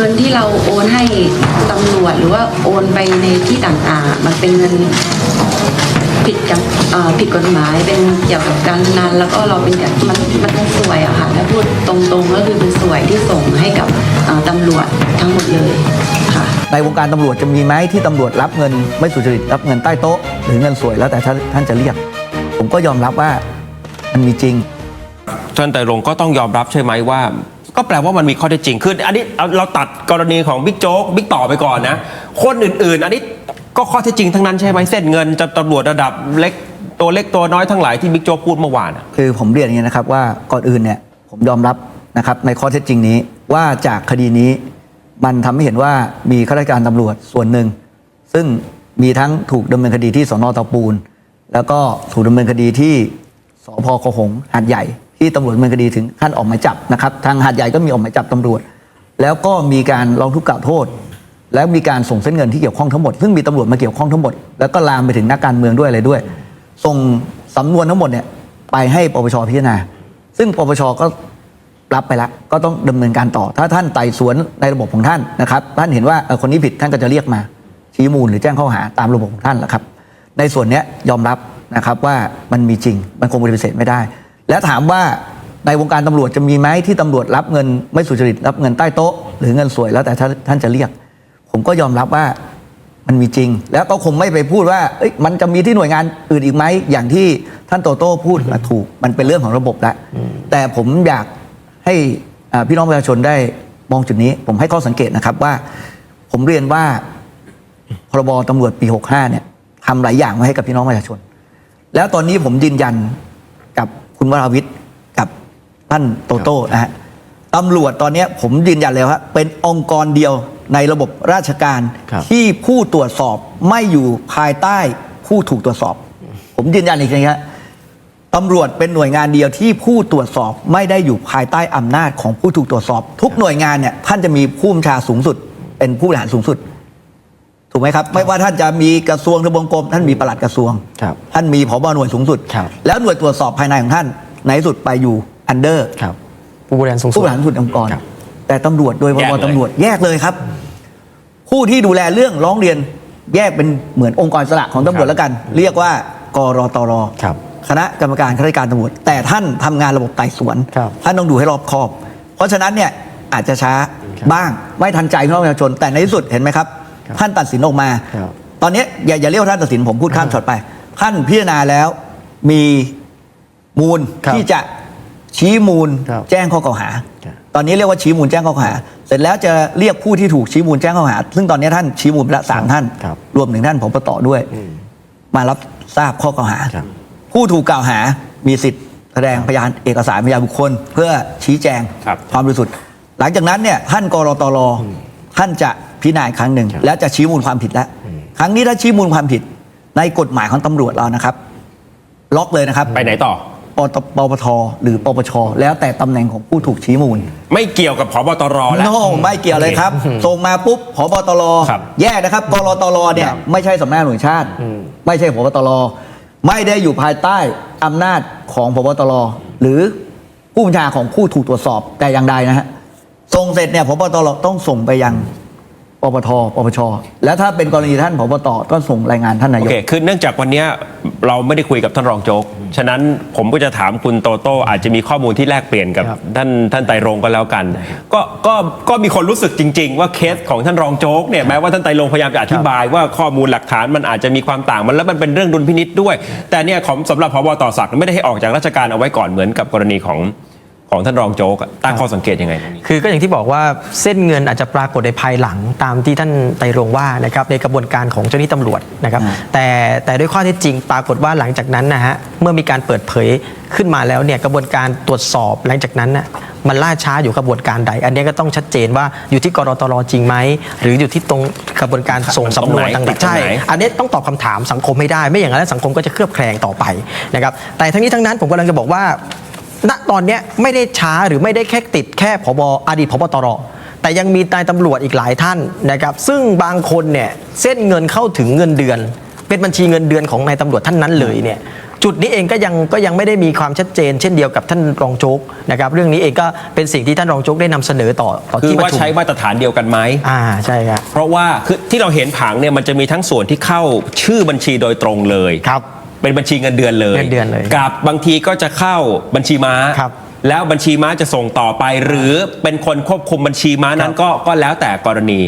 เงินที่เราโอนให้ตำรวจหรือว่าโอนไปในที่ต่างๆอะมันเป็นเงินผิดกับเอ่อผิดกฎหมายเป็นเกี่ยวกับการพนันแล้วก็เราเป็นแบบมันมันเป็นสวยอะค่ะถ้าพูดตรงๆก็คือเป็นสวยที่ส่งให้กับเอ่อตำรวจทั้งหมดเลยค่ะในวงการตำรวจจะมีไหมที่ตำรวจรับเงิน ไม่สุจริตรับเงินใต้โต๊ะ หรือเงินสวยแล้วแต่ท่านท่านจะเรียก ผมก็ยอมรับว่ามันมีจริงท่านไตรรงค์ก็ต้องยอมรับใช่ไหมว่า ก็แปลว่ามันมีข้อเท็จจริงคืออันนี้เราตัดกรณีของบิ๊กโจ๊กบิ๊กต่อไปก่อนนะ คนอื่นๆ อันนี้ก็ข้อเท็จจริงทั้งนั้นใช่ไหมเส้นเงินจะตำรวจระดับเล็กตัวเล็กตัวน้อยทั้งหลายที่บิ๊กโจ๊กพูดเมื่อวานคือผมเรียนอย่างนี้นะครับว่าก่อนอื่นเนี่ยผมยอมรับนะครับในข้อเท็จจริงนี้ ว่าจากคดีนี้มันทำให้เห็นว่ามีข้าราชการตำรวจส่วนหนึ่ง ซึ่งมีทั้งถูกดำเนินคดีที่สนเตาปูน แล้วก็ถูกดำเนินคดีที่สพคหงหาดใหญ่ ที่ตำรวจดำเนินคดีถึงขั้นออกหมายจับนะครับ ทางหาดใหญ่ก็มีออกหมายจับตำรวจ แล้วก็มีการร้องทุกข์กล่าวโทษ แล้วมีการส่งเส้นเงินที่เกี่ยวข้องทั้งหมด ซึ่งมีตำรวจมาเกี่ยวข้องทั้งหมด แล้วก็ลามไปถึงนักการเมืองด้วยอะไรด้วย ส่งสำนวนทั้งหมดเนี่ยไปให้ปปชพิจารณา ซึ่งปปชก็รับไปแล้วก็ต้องดำเนินการต่อ ถ้าท่านไต่สวนในระบบของท่านนะครับ ท่านเห็นว่าคนนี้ผิดท่านก็จะเรียกมาชี้มูลหรือแจ้งข้อหาตามระบบของท่านแหละครับ ในส่วนนี้ยอมรับนะครับว่ามันมีจริง มันคงปฏิเสธไม่ได้ และถามว่าในวงการตำรวจจะมีไหมที่ตำรวจรับเงินไม่สุจริตรับเงินใต้โต๊ะ หรือเงินสวยแล้วแต่ท่านท่านจะเรียก ผมก็ยอมรับว่ามันมีจริง แล้วก็คงไม่ไปพูดว่าเอ้ยมันจะมีที่หน่วยงานอื่นอีกไหมอย่างที่ท่านโตโต้พูดมาถูกมันเป็นเรื่องของระบบแล้วแต่ผมอยากให้อ่าพี่น้องประชาชนได้มองจุดนี้ ผมให้ข้อสังเกตนะครับว่า ผมเรียนว่าพรบตำรวจปี 65เนี่ยทำหลายอย่างไว้ให้กับพี่น้องประชาชน แล้วตอนนี้ผมยืนยันกับ คุณวราวิทย์กับท่านโตโต้นะฮะตำรวจตอนนี้ผมยืนยันเลยว่าเป็นองค์กรเดียวในระบบราชการครับที่ผู้ตรวจสอบไม่อยู่ภายใต้ผู้ถูกตรวจสอบ ผมยืนยันอีกทีครับตำรวจเป็นหน่วยงานเดียวที่ผู้ตรวจสอบไม่ได้อยู่ภายใต้อำนาจของผู้ถูกตรวจสอบ ทุกหน่วยงานเนี่ยท่านจะมีผู้บัญชาสูงสุด เป็นผู้บริหารสูงสุด ถูกไหมครับ ไม่ว่าท่านจะมีกระทรวงทบวงกรมท่านมีปลัดกระทรวง ครับ ท่านมีผบหน่วยสูงสุด ครับแล้วหน่วยตรวจสอบภายในของท่านในที่สุดไปอยู่อันเดอร์ ครับ ผู้บริหารสูงสุผู้ดบริหารสูงสุดองค์กร ครับแต่ตำรวจโดยพแยรกบเลย ตำรวจแยกเลยครับ ผู้ที่ดูแลเรื่องร้องเรียนแยกเป็นเหมือนองค์กรอิสระของตำรวจแล้วกัน เรียกว่ากรตรครับคณะกรรมการข้าราชการตำรวจ แต่ท่านทำงานระบบไต่สวน ครับ ท่านต้องดูให้รอบคอบ เพราะฉะนั้นเนี่ยอาจจะช้าครับบ้างไม่ทันใจพี่น้องประชาชนแต่ในที่สุดเห็นไหมครับครับ ท่านตัดสินออกมา ครับตอนนี้อย่าอย่าเรียกว่าท่านตัดสินผมพูดข้ามช็อตไปท่านพิจารณาแล้วมีมูลครับที่จะชี้มูลครับแจ้งข้อกล่าวหา ครับ ตอนนี้เรียกว่าชี้มูลแจ้งข้อกล่าวหา เสร็จแล้วจะเรียกผู้ที่ถูกชี้มูลแจ้งข้อกล่าวหา ซึ่งตอนนี้ท่านชี้มูลไปละสามท่าน ครับ รวมถึงท่านผบตด้วย มารับทราบข้อกล่าวหา ครับ ผู้ถูกกล่าวหามีสิทธิ์แสดงพยานเอกสารพยานบุคคล เพื่อชี้แจงครับ ความบริสุทธิ์ หลังจากนั้นเนี่ยท่านกรตรท่านจะ พิจารณาอีกครั้งหนึ่งครับแล้วจะชี้มูลความผิดแล้ว ครั้งนี้ถ้าชี้มูลความผิด ในกฎหมายของตำรวจเรานะครับ ล็อกเลยนะครับไปไหนต่อ ปตปปทหรือปปชแล้วแต่ตำแหน่งของผู้ถูกชี้มูลไม่เกี่ยวกับผบตรแล้ว โนไม่เกี่ยวเลยครับส่งมาปุ๊บพบตรครับแยกนะครับกรตรเนี่ยไม่ใช่สำนักงานหน่วยชาติ ไม่ใช่พบตรไม่ได้อยู่ภายใต้อำนาจของพบตรหรือผู้บัญชาของผู้ถูกตรวจสอบแต่อย่างใดนะฮะส่งเสร็จเนี่ยพบตรต้องส่งไปยัง ปปทปปช แล้วถ้าเป็นกรณีท่านพบตก็ส่งรายงานท่านนาโอยกเคคือเนื่องจากวันเนี้ยเราไม่ได้คุยกับท่านรองโจ๊ก ฉะนั้นผมก็จะถามคุณโตโต้อาจจะมีข้อมูลที่แลกเปลี่ยนกับครับท่านท่านไตรรงค์ก็แล้วกัน ก็ก็ก็มีคนรู้สึกจริง ๆ ว่าเคสของท่านรองโจ๊กเนี่ยแม้ว่าท่านไตรรงค์พยายามจะอธิบายว่าข้อมูลหลักฐานมันอาจจะมีความต่างมันแล้วมันเป็นเรื่องดุลพินิษด้วย แต่เนี่ยของสำหรับพบต่อศักดิ์ไม่ได้ให้ออกจากราชการเอาไว้ก่อนเหมือนกับกรณีของ ของท่านรองโจ๊กอะตั้งข้อสังเกตยังไงตรงนี้ คือก็อย่างที่บอกว่าเส้นเงินอาจจะปรากฏในภายหลังตามที่ท่านไตรรงค์ว่านะครับในกระบวนการของเจ้าหน้าที่ตำรวจนะครับอ่าแต่แต่ด้วยข้อเท็จจริงปรากฏว่าหลังจากนั้นนะฮะเมื่อมีการเปิดเผยขึ้นมาแล้วเนี่ยกระบวนการตรวจสอบหลังจากนั้นน่ะมันล่าช้าอยู่กระบวนการใด อันนี้ก็ต้องชัดเจนว่าอยู่ที่กรตรจริงไหมหรืออยู่ที่ตรงกระบวนการส่งสำนวนตรงไหนต่างๆใช่ตรงไหนอันนี้ต้องตอบคำถามสังคมไม่ได้ ไม่อย่างนั้นสังคมก็จะเคลือบแคลงต่อไปนะครับแต่ทั้งนี้ทั้งนั้นผมกำลังจะบอกว่า ณตอนเนี้ยไม่ได้ช้าหรือไม่ได้แค่ติดแค่ผบอดีตผบตรแต่ยังมีนายตำรวจอีกหลายท่านนะครับ ซึ่งบางคนเนี่ยเส้นเงินเข้าถึงเงินเดือน เป็นบัญชีเงินเดือนของนายตำรวจท่านนั้นเลยเนี่ยจุดนี้เองก็ยังก็ยังไม่ได้มีความชัดเจน เช่นเดียวกับท่านรองโจ๊กนะครับเรื่องนี้เองก็เป็นสิ่งที่ท่านรองโจ๊กได้นำเสนอต่อต่อคือที่ประว่าชุมใช้มาตรฐานเดียวกันไหมอ่าใช่ครับเพราะว่าคือที่เราเห็นผังเนี่ยมันจะมีทั้งส่วนที่เข้าชื่อบัญชีโดยตรงเลยครับ เป็นบัญชีเงินเดือนเลยเงินเดือนเลยกับบางทีก็จะเข้าบัญชีม้า ครับแล้วบัญชีม้าจะส่งต่อไป หรือเป็นคนควบคุมบัญชีม้านั้นก็ก็แล้วแต่กรณี